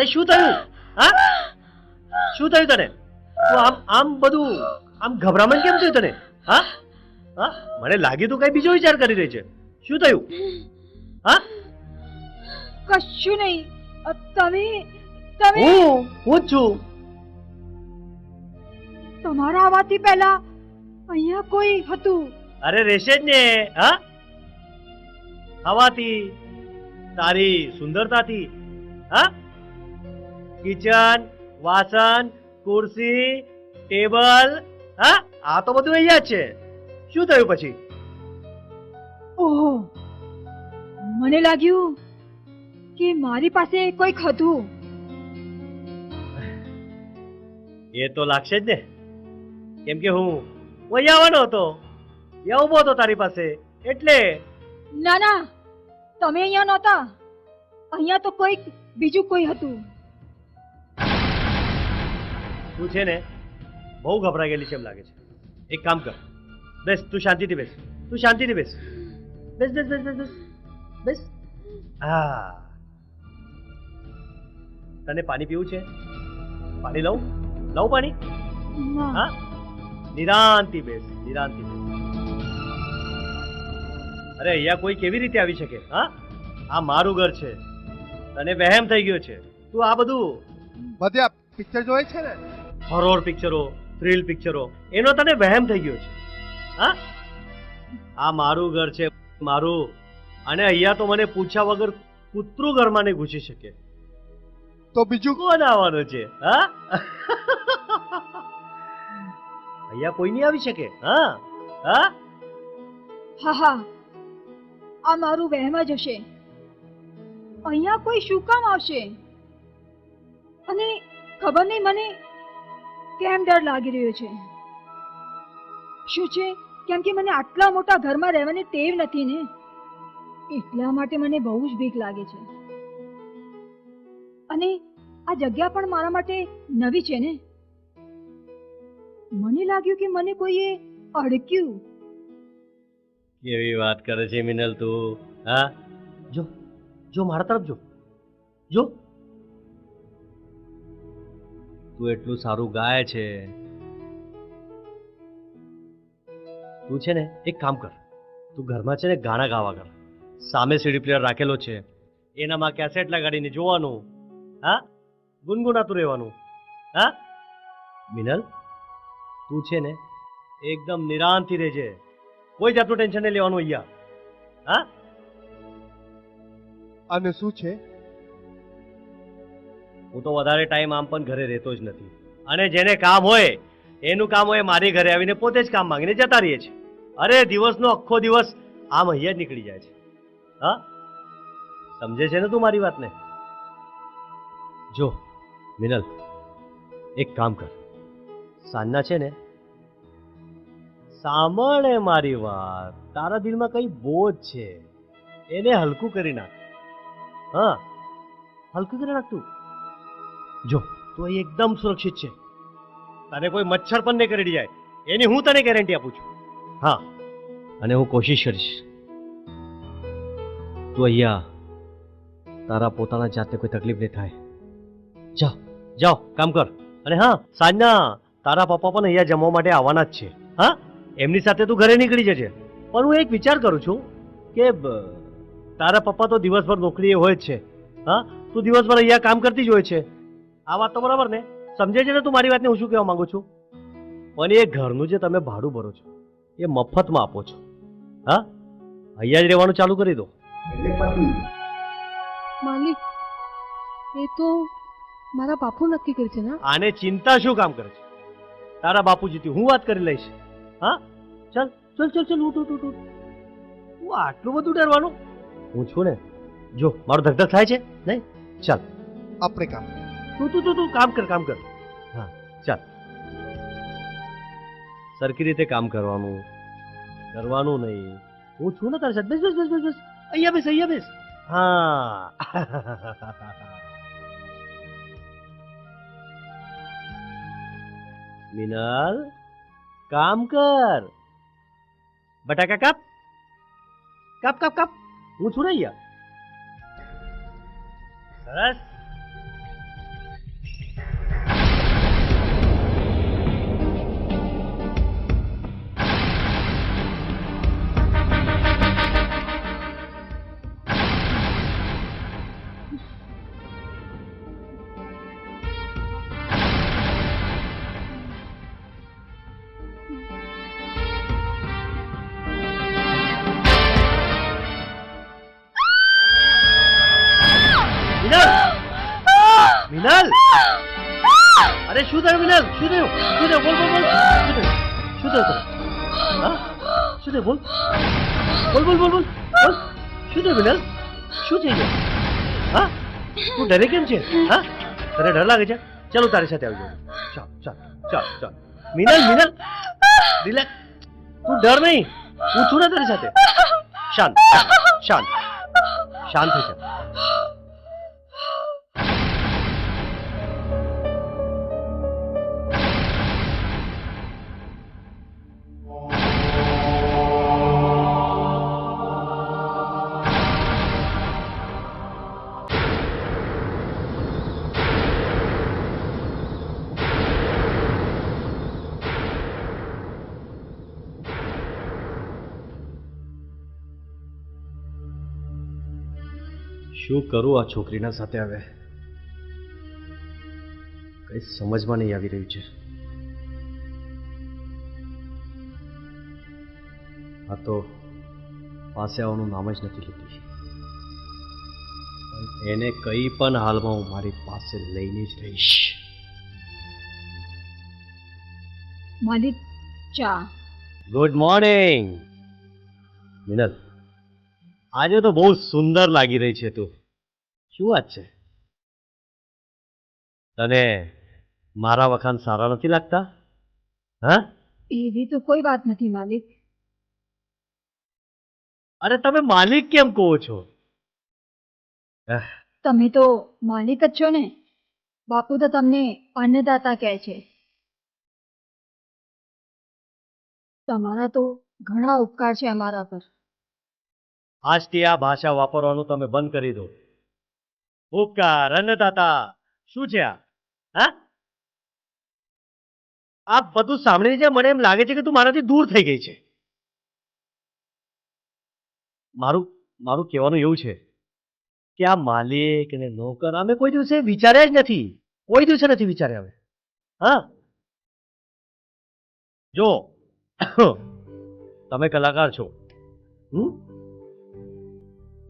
અરે શું થયું? હા? શું થયું તને? તું આમ આમ બધું આમ ગભરામણ કેમ થયું તને? હા? હા? મને લાગ્યું તું કઈ બીજો વિચાર કરી રહી છે. શું થયું? હા? કશું નહીં. તમે તમે હું હું છું. તમારા આવવાથી પહેલા અહીંયા કોઈ હતું? અરે રહેશે જ ને. હા? હવાથી તારી સુંદરતાથી. હા? કિચન વાસણ ખુરશી ટેબલ હા આ તો બધું અહીંયા છે. શું થયું પછી? ઓહો મને લાગ્યું કે મારી પાસે કોઈક હતું. એ તો લાગશે જ ને. કેમ કે હું અહીંયા આવવાનો હતો. અહીંયા ઊભો હતો તારી પાસે. એટલે ના ના તમે અહીંયા નહોતા. અહીંયા તો કોઈક બીજું કોઈ હતું. તું છે ને બહુ ગભરાઈ ગયેલી છે એમ લાગે છે. એક કામ કર. બેસ તું શાંતિથી બેસ. તું શાંતિથી બેસ. બેસ બેસ બેસ બેસ બેસ. હા. તને પાણી પીવું છે? પાણી લઉં? લઉં પાણી? હા? નિરાંતિ બેસ નિરાંતિ બેસ. અરે અહીંયા કોઈ કેવી રીતે આવી શકે? હા? આ મારું ઘર છે. તને વહેમ થઈ ગયો છે. તું આ બધું બધે પિક્ચર જોયે છે ને? હોરોર પિક્ચરો થ્રિલ પિક્ચરો એનો તને વહેમ થઈ ગયો છે. હા? આ મારું ઘર છે મારું. અને અહીંયા તો મને પૂછ્યા વગર કૂતરું ઘરમાં ને ઘૂસી શકે. તો બીજું? કોણ આવવાનું છે? હા? અહીંયા કોઈ નહીં આવી શકે? હા? હા? હા હા. આ મારું વહેમ જ હશે. અહીંયા કોઈ શું કામ આવશે? અને ખબર નહીં મને કેમ ડર લાગી રહ્યો છે. શું છે? કેમ કે મને આટલા મોટા ઘરમાં રહેવાની ટેવ નથી ને? એટલા માટે મને બહુ જ બીક લાગે છે. અને આ જગ્યા પણ મારા માટે નવી છે ને? મને લાગ્યું કે મને કોઈએ અડક્યું. કેવી વાત કરે છે મિનલ તું, હા? જો જો મારા તરફ જો. જો. તું એટલું સારું ગાય છે. તું છે ને, એક કામ કર. તું ઘરમાં છે ને ગાણા ગાવા કર. સામે સીડી પ્લેયર રાખેલો છે. એનામાં કેસેટ લગાડીને જોવાનું. હા? ગુનગુનાતું રહેવાનું. હા? મિનલ, તું છે ને એકદમ નિરાંતથી રહેજે. કોઈ જાતનું ટેન્શન નહીં લેવાનું અહીંયા. હા? અને શું છે? હું તો વધારે ટાઈમ આમ પણ ઘરે રહેતો જ નથી. અને જેને કામ હોય, એનું કામ હોય મારી ઘરે આવીને પોતે જ કામ માંગીને જતા રહીએ છે અરે, દિવસનો આખો દિવસ આમ અહીંયા જ નીકળી જાય છે. હા? સમજે છે ને તું મારી વાતને? જો, મિનલ, એક કામ કર. સાંજના છે ને, સાંભળે મારી વાત. તારા દિલમાં કઈ બોજ છે. એને હલકું કરી નાખ. હા? હલકું કરી નાખ તું. જો. તું અહીં એકદમ સુરક્ષિત છે. તને કોઈ મચ્છર પણ નહીં કરડી જાય. એની હું તને ગેરંટી આપું છું. હા. અને હું કોશિશ કરીશ. તું અહીંયા તારા પોતાના જાતે કોઈ તકલીફ નહીં થાય. જા જાઓ કામ કર. અને હા સાંજના તારા પપ્પા પણ અહીંયા જમવા માટે આવવાના જ છે. હા? એમની સાથે તું ઘરે નીકળી જજે. પણ હું એક વિચાર કરું છું કે તારા પપ્પા તો દિવસભર નોકરીએ હોય જ છે. હા? તું દિવસભર અહીંયા કામ કરતી જ હોય છે. આ વાત તો બરાબર ને? સમજે છે ને તું મારી વાતને? હું શું કહેવા માંગુ છું? પણ એ ઘરનું જે તમે ભાડું ભરો છો એ મફતમાં આપો છો. હા? અહીંયા જ રહેવાનું ચાલુ કરી દો. માલિક એ તો મારા બાપુ નક્કી કરે છે ને? આને ચિંતા શું કામ કરે છે? તારા બાપુજીથી હું વાત કરી લઈશ. હા? ચાલ ચાલ ચાલ ચાલ ઉઠ ઉઠ ઉઠ આટલું બધું ડરવાનું? હું છું ને? જો મારો ધગધગ થાય છે? નહીં? ચાલ. આપણે કામ તું તું તું તું કામ કર કામ કર હા ચાલ સરખી રીતે કામ કરવાનું કરવાનું નહીં હું છું ને તારી સાથે બેસ બેસ બેસ બેસ બેસ અહીંયા બેસ અહીંયા બેસ હા મિનલ કામ કર બટાકા કાપ કાપ કાપ કાપ હું છું ને અહીંયા સરસ ડરે કેમ છે? હા? તને ડર લાગે છે? ચાલો તારી સાથે આવજો. ચાલ ચાલ ચાલ ચાલ. મિનલ મિનલ. રિલેક્સ. તું ડર નહીં. હું છું ને તારી સાથે. શાંત શાંત શાંત. શાંત થઈ જા. શું કરું આ છોકરીના સાથે હવે? કઈ સમજમાં નહીં આવી રહ્યું છે. આ તો પાસે આવવાનું નામ જ નથી લીધી એને કઈ પણ હાલમાં હું મારી પાસે લઈને જ રહીશ. માલિક ચા. Good morning. મિનલ આજે તો બહુ સુંદર લાગી રહી છે તું. શું વાત છે? તને મારા વખાણ સારા નથી લાગતા? હા? એવી તો કોઈ વાત નથી માલિક. અરે તમે માલિક કેમ કહો છો? તમે તો માલિક જ છો ને? બાપુ તો તમને અન્નદાતા કહે છે. તમારા તો ઘણા ઉપકાર છે અમારા પર. આજથી આ ભાષા વાપરવાનું તમે બંધ કરી દો. ઉપકાર અન્નદાતા, શું છે આ? હા? આ બધું સાંભળીને છે મને એમ લાગે છે કે તું મારાથી દૂર થઈ ગઈ છે. મારું મારું કહેવાનું એવું છે કે આ માલિક અને નોકર અમે કોઈ દિવસે વિચાર્યા જ નથી. કોઈ દિવસે નથી વિચાર્યા હવે હા? જો, તમે કલાકાર છો, હમ?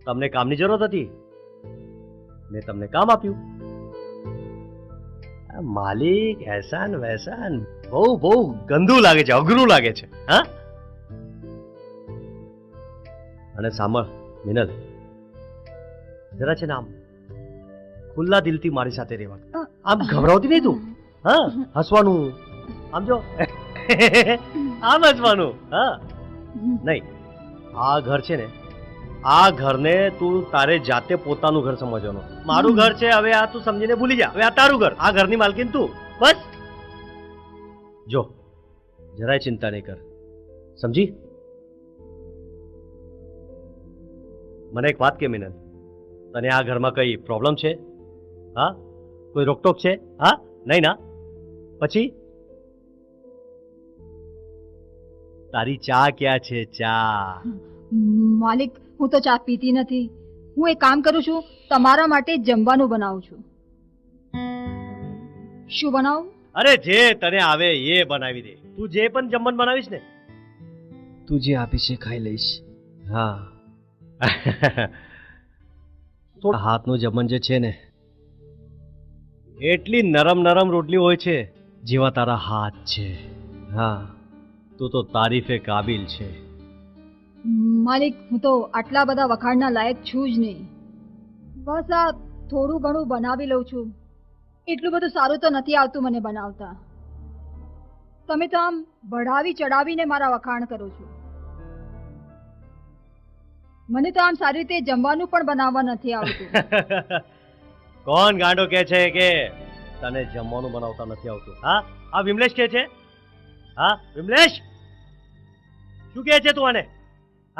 તમને કામની જરૂરત હતી? મેં તમને કામ આપ્યું. માલિક એહસાન વહેસાન બહુ બહુ ગંદુ લાગે છે અઘરું લાગે છે હા? અને સાંભળ મિનલ. જરા છે ને આમ ખુલ્લા દિલથી મારી સાથે રહેવાનું આમ ગભરાવતી નહીં તું હા? હસવાનું આમ જો. આમ હસવાનું હા? નહીં આ ઘર છે ને આ ઘરને તું તારે જાતે પોતાનું ઘર સમજવાનું. મારું ઘર છે હવે આ તું સમજીને ભૂલી જા. હવે આ તારું ઘર. આ ઘરની માલકીન તું. બસ. જો જરાય ચિંતા નહીં કર. સમજી? મને એક વાત કે મિનલ તને આ ઘરમાં કઈ પ્રોબ્લેમ છે? હા? કોઈ રોકટોક છે? હા? નહીં ના? પછી? તારી ચા ક્યાં છે ચા? માલિક હું તો ચા પીતી નથી. હું એક કામ કરું છું તમારા માટે જમવાનું બનાવું છું. શું બનાવું? અરે જે તને આવે એ બનાવી દે. તું જે પણ જમવાનું બનાવીશ ને. તું જે આપીશ એ ખાઈ લઈશ. હા. તો હાથનું જમણ જે છે ને એટલી નરમ નરમ રોટલી હોય છે. જેવા તારા હાથ છે. હા. તું તો તારીફે કાબિલ છે. માલિક, હું તો આટલા બધા વખાણના લાયક છું જ નહીં. બસ આ થોડું ઘણું બનાવી લઉં છું. એટલું બધું સારું તો નથી આવતું મને બનાવતા. તમે તો આમ બઢાવી ચડાવીને મારા વખાણ કરો છો. મને તો આમ સારી રીતે જમવાનું પણ બનાવવા નથી આવતું. કોણ ગાંડો કે છે કે તને જમવાનું બનાવતા નથી આવતું? હા? આ વિમલેશ કે છે? હા, વિમલેશ? શું કે છે તું આને?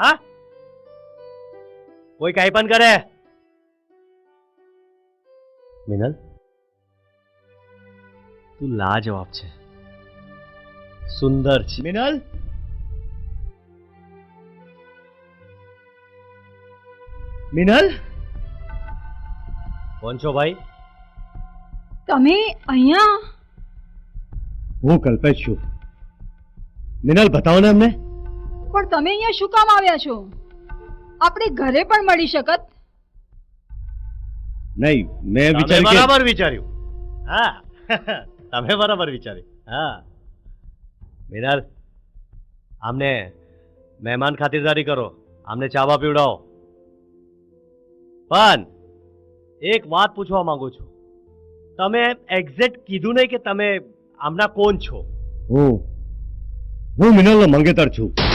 હા? કોઈ કઈ પણ કરે? મિનલ? તું લાજવાબ છે. સુંદર છે. મિનલ? મિનલ? કોણ છો ભાઈ? તમે અહીંયા? હું કલ્પેશ છું. મિનલ બતાવો ને અમને. પણ તમે અહીંયા શું કામ આવ્યા છો? આપણે ઘરે પણ મળી શકત? નહીં મેં વિચાર્યું કે- બરાબર વિચાર્યું. હા. તમે બરાબર વિચાર્યું. હા. મિનલ આમને મહેમાન ખાતિરદારી કરો. આમને ચાવા પીવડાવો. પણ એક વાત પૂછવા માંગુ છું. તમે એક્ઝેક્ટ કીધું નહીં કે તમે આમના કોણ છો? હું હું મિનલનો મંગેતર છું.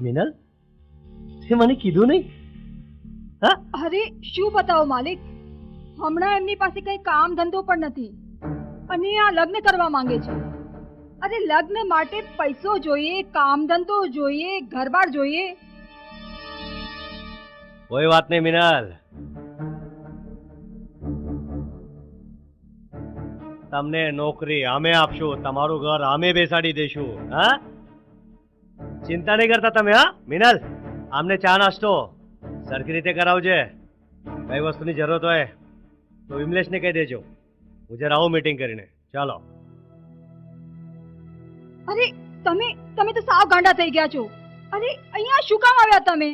મિનલ તે મને કીધું નહીં હા અરે શું બતાવો માલિક હમણાં એમની પાસે કઈ કામ ધંધો પણ નથી અને આ લગ્ન કરવા માંગે છે અરે લગ્ન માટે પૈસો જોઈએ કામ ધંધો જોઈએ ઘરબાર જોઈએ કોઈ વાત નહીં મિનલ તમને નોકરી અમે આપશું તમારું ઘર અમે બેસાડી દઈશું હા ચિંતા નહીં કરતા તમે હા? મિનલ આમને ચા નાસ્તો સરખી રીતે કરાવજે. કઈ વસ્તુની જરૂરત હોય તો વિમલેશને કહી દેજો. હું જરા આવું મીટિંગ કરીને. ચાલો. અરે તમે તમે તો સાવ ગાંડા થઈ ગયા છો. અરે અહીંયા શું કામ આવ્યા તમે?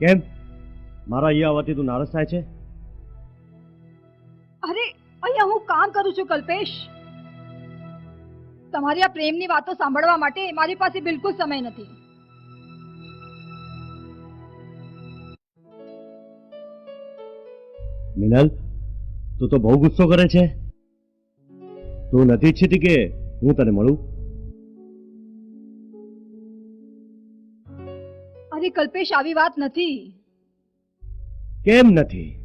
કેમ? મારા અહીંયા આવવાથી તું નારાજ થાય છે? અરે અહીંયા હું કામ કરું છું કલ્પેશ. તમારી આ પ્રેમની વાતો સાંભળવા માટે મારી પાસે બિલકુલ સમય નથી. મિનલ તું તો બહુ ગુસ્સો કરે છે. તું નથી ઈચ્છતી કે હું તને મળું? અરે કલ્પેશ આવી વાત નથી. કેમ નથી?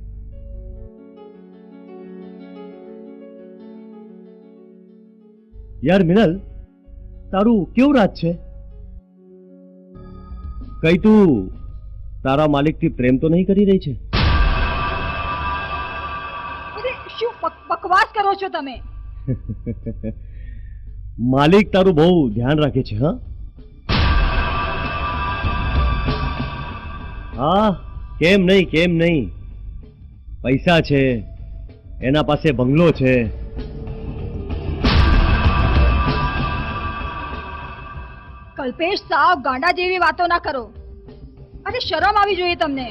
યાર મિનલ તારું કેવું રાત છે? કઈ તું તારા માલિકથી પ્રેમ તો નહીં કરી રહી છે? શું બકવાસ કરો છો તમે? માલિક તારું બહુ ધ્યાન રાખે છે હા? હા કેમ નહીં કેમ નહીં? પૈસા છે એના પાસે બંગલો છે. કલ્પેશ સાવ ગાંડા જેવી વાતો ના કરો. અરે શરમ આવી જોઈએ તમને.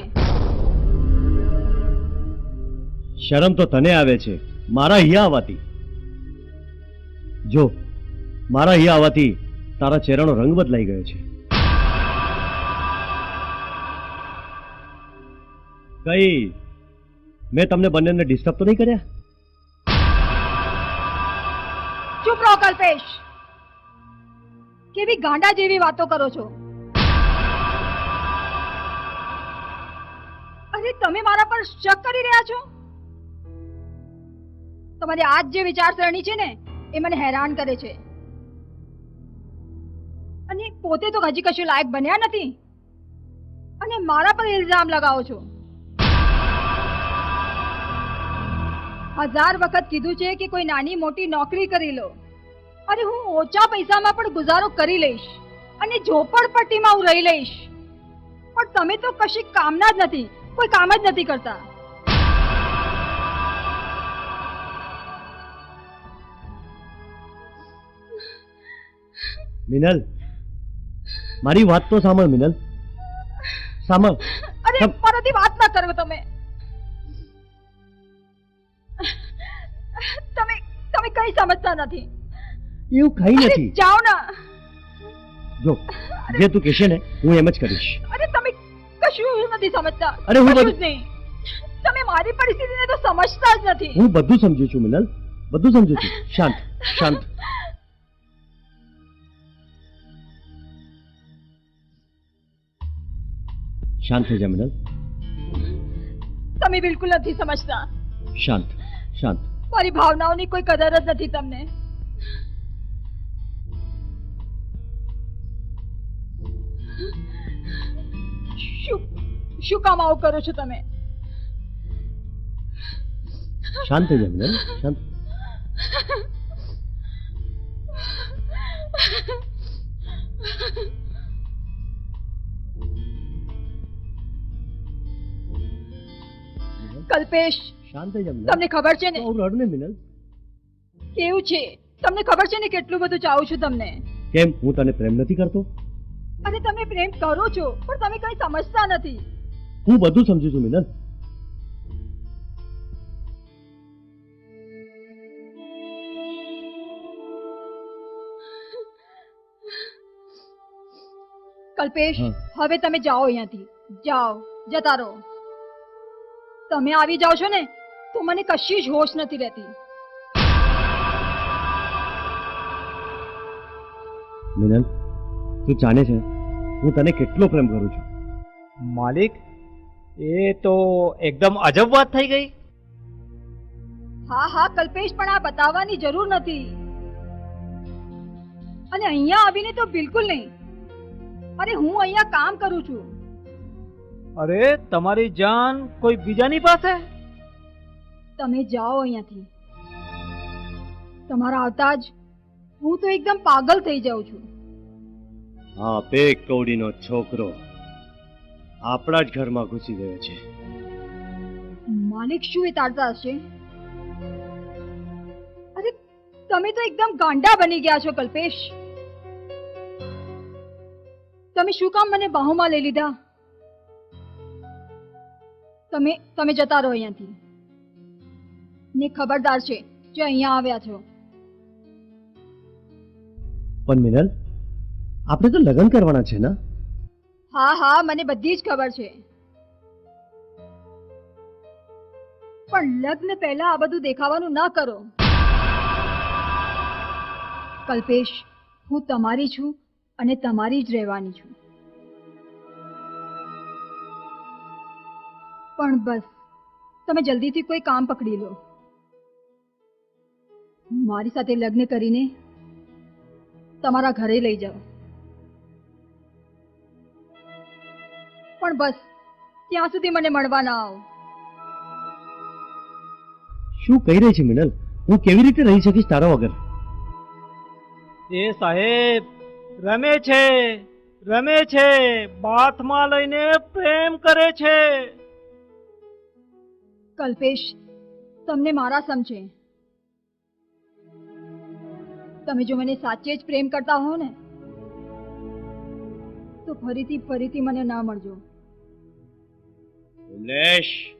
શરમ તો તને આવે છે. મારા અહીંયા આવવાથી. જો મારા અહીંયા આવવાથી તારા ચહેરાનો રંગ બદલાઈ ગયો છે. કઈ મેં તમને બંનેને ડિસ્ટર્બ તો નહીં કર્યા? ચૂપ રહો કલ્પેશ. કેવી ગાંડા જેવી વાતો કરો છો? અરે, તમે મારા પર શક કરી રહ્યા છો? તમારી આજ જે વિચારસરણી છે ને, એ મને હેરાન કરે છે. અને પોતે તો હજી કશું લાયક બન્યા નથી. અને મારા પર ઇલ્ઝામ લગાવો છો. હજાર વખત કીધું છે કે કોઈ નાની મોટી નોકરી કરી લો. અરે હું ઓછા પૈસામાં પણ ગુજારો કરી લઈશ અને ઝોપડપટ્ટીમાં હું રહી લઈશ. પણ તમે તો કશી કામના જ નથી કોઈ કામ જ નથી કરતા. મિનલ મારી વાત તો સાંભળ મિનલ. સાંભળ. અરે મારાથી વાત ના કરો તમે. તમે તમે કઈ સમજતા નથી. એવું કઈ નથી. જાઓ ના. જો જે તું કહેશે ને હું એમ જ કરીશ. અરે તમે કશું નથી સમજતા. અરે હું બધું- નહીં. તમે મારી પરિસ્થિતિને તો સમજતા જ નથી. હું બધું સમજુ છું મિનલ. બધું સમજુ છું. શાંત શાંત. શાંત થઈ જા મિનલ. તમે બિલકુલ નથી સમજતા. શાંત શાંત. મારી ભાવનાઓની કોઈ કદર જ નથી તમને. શું શું કામ આવું કરો છો તમે? શાંત થઈ જા શાંત. કલ્પેશ શાંત થઈ જા તમને ખબર છે ને? હું રડ ને મિનલ. કેવું છે? તમને ખબર છે ને કેટલું બધું ચાહું છું તમને? કેમ? હું તને પ્રેમ નથી કરતો? અને તમે પ્રેમ કરો છો પણ તમે કઈ સમજતા નથી. હું બધું સમજુ છું મિનલ કલ્પેશ હવે તમે જાઓ અહીંયાથી. જાઓ જતા રહો. તમે આવી જાઓ છો ને તો મને કશી જ હોશ નથી રહેતી. મિનલ તું જાણે છે હું તને કેટલો પ્રેમ કરું છું. માલિક એ તો એકદમ અજબ વાત થઈ ગઈ. હા હા કલ્પેશ પણ આ બતાવવાની જરૂર નથી. અને અહીંયા આવીને તો બિલકુલ નહીં. અરે હું અહીંયા કામ કરું છું. અરે તમારી જાન કોઈ બીજાની પાસે? તમે જાઓ અહીંયાથી. તમારા આવતા જ હું તો એકદમ પાગલ થઈ જાઉં છું. હા પેક કૌડીનો છોકરો આપણા જ ઘરમાં ઘૂસી ગયો છે. માલિક શું વિચારતા હશે? અરે તમે તો એકદમ ગાંડા બની ગયા છો કલ્પેશ. તમે શું કામ મને બાહુમાં લઈ લીધા? તમે તમે જતા રહો અહીંયાથી. ને ખબરદાર છે જે અહીંયા આવ્યા છો. પણ મિનલ આપણે તો લગ્ન કરવાના છે ને? હા હા, મને બધી જ ખબર છે. પણ લગ્ન પહેલા આ બધું દેખાવાનું ના કરો. કલ્પેશ, હું તમારી છું અને તમારી જ રહેવાની છું. પણ બસ, તમે જલ્દીથી કોઈ કામ પકડી લો. મારી સાથે લગ્ન કરીને તમારા ઘરે લઈ જાઓ. પણ બસ ત્યાં સુધી મને મળવા ના આવો. શું કહી રહી છે મિનલ? હું કેવી રીતે રહી શકીશ તારા વગર? એ સાહેબ રમે છે રમે છે બાથમાં લઈને પ્રેમ કરે છે. કલ્પેશ તમને મારા સમજે. તમે જો મને સાચે જ પ્રેમ કરતા હો ને તો ફરીથી ફરીથી મને ના મળજો. ઉલ્લેશ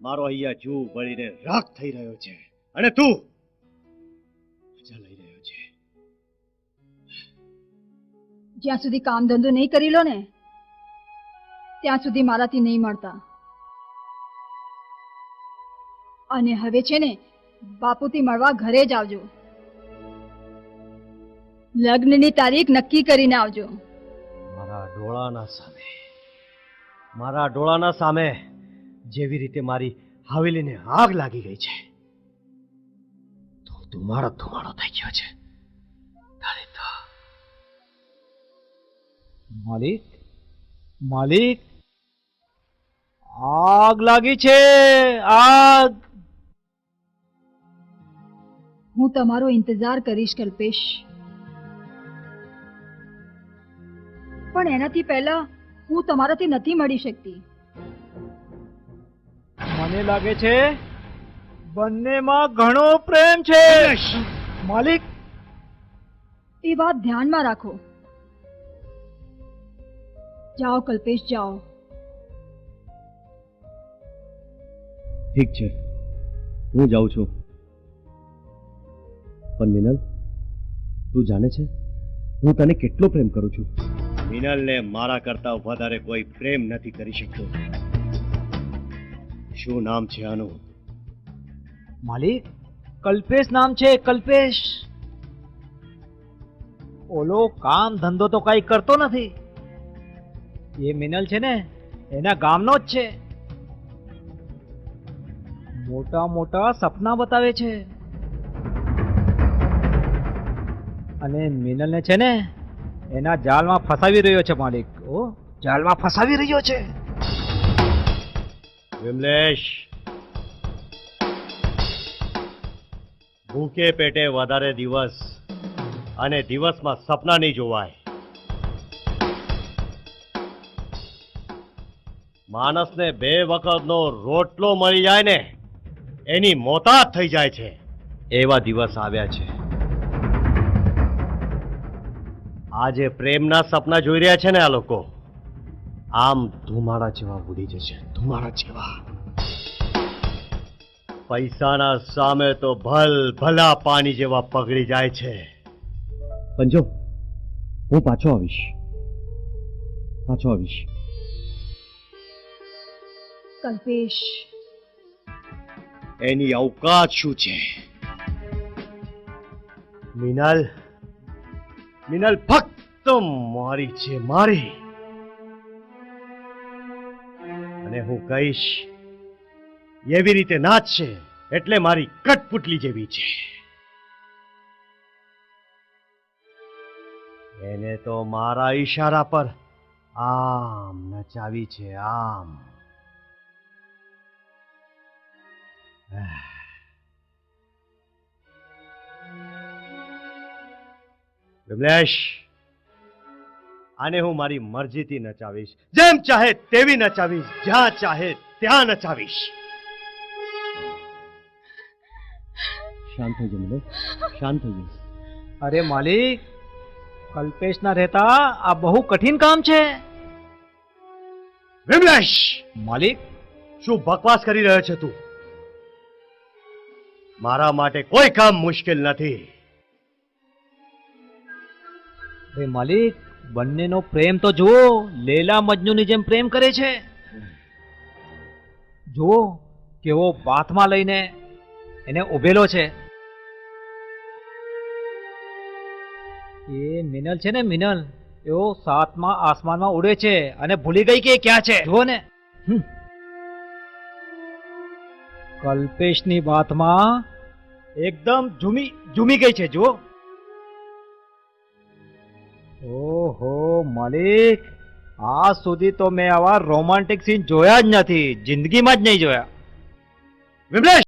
મારો અહીંયા જીવ બળીને રાખ થઈ રહ્યો છે. અને તું મજા લઈ રહ્યો છે. જ્યાં સુધી કામ ધંધો નહીં કરી લો ને ત્યાં સુધી મારાથી નહીં મળતા. અને હવે છે ને બાપુથી મળવા ઘરે જ આવજો. લગ્નની તારીખ નક્કી કરીને આવજો. મારા ડોળાના સામે. મારા ડોળાના સામે જેવી રીતે મારી હવેલીને આગ લાગી ગઈ છે. તો ધુમાડો ધુમાડો થઈ ગયો છે. માલિક માલિક, આગ લાગી છે, આગ. હું તમારો ઇંતજાર કરીશ કલ્પેશ. પણ એનાથી પહેલા હું તમારાથી નથી મળી શકતી. મને લાગે છે બંનેમાં ઘણો પ્રેમ છે. માલિક! એ વાત ધ્યાનમાં રાખો. જાઓ કલ્પેશ જાઓ. ઠીક છે. હું જાઉં છું. પણ નિનલ તું જાણે છે? હું તને કેટલો પ્રેમ કરું છું? મિનલને મારા કરતા વધારે કોઈ પ્રેમ નથી કરી શકતો. શું નામ છે આનું? માલિક, કલ્પેશ નામ છે, કલ્પેશ. ઓલો કામ ધંધો તો કઈ કરતો નથી. એ મિનલ છે ને, એના ગામનો જ છે. મોટા મોટા સપના બતાવે છે. અને મિનલને છે ને એના જાલમાં ફસાવી રહ્યો છે માલિક. ઓ? જાલમાં ફસાવી રહ્યો છે? વિમલેશ. ભૂખે પેટે વધારે દિવસ અને દિવસમાં સપના નહીં જોવાય. માણસને બે વખતનો રોટલો મળી જાય ને એની મોતાત થઈ જાય છે. એવા દિવસ આવ્યા છે. આજે પ્રેમના સપના જોઈ રહ્યા છે ને આ લોકો. આમ ધુમાડા જેવા ઉડી જશે. ધુમાડા જેવા. પૈસાના સામે તો ભલ ભલા પાણી જેવા પગડી જાય છે. પંજો હું પાછો આવીશ. પાછો આવીશ. કલ્પેશ. એની અવકાશ શું છે? મિનલ મિનલ ફક્ત મારી છે મારી. અને હું કહીશ, એવી રીતે નાચશે એટલે મારી કટપુટલી જેવી છે. એને તો મારા ઈશારા પર આમ નચાવી છે, આમ. વિમલેશ આને હું મારી મરજીથી નચાવીશ. જેમ ચાહે તેવી નચાવીશ જ્યાં ચાહે ત્યાં નચાવીશ. શાંત થઈ જાય શાંત થઈ જાય અરે માલિક કલ્પેશ ના રહેતા આ બહુ કઠિન કામ છે. વિમલેશ! માલિક? શું બકવાસ કરી રહ્યો છે તું? મારા માટે કોઈ કામ મુશ્કેલ નથી. અરે માલિક, બંનેનો પ્રેમ તો જુઓ, લેલા મજનુની જેમ પ્રેમ કરે છે. જુઓ, કેવો બાથમાં લઈને એને ઉભેલો છે. એ મિનલ છે ને મિનલ એવો સાતમા આસમાનમાં ઉડે છે અને ભૂલી ગઈ કે ક્યાં છે? જુઓ ને. કલ્પેશની વાતમાં એકદમ ઝૂમી ઝૂમી ગઈ છે, જુઓ. ઓહો, માલિક, આજ સુધી તો મેં આવા રોમાન્ટિક સીન જોયા જ નથી. જિંદગીમાં જ નહીં જોયા. વિમલેશ!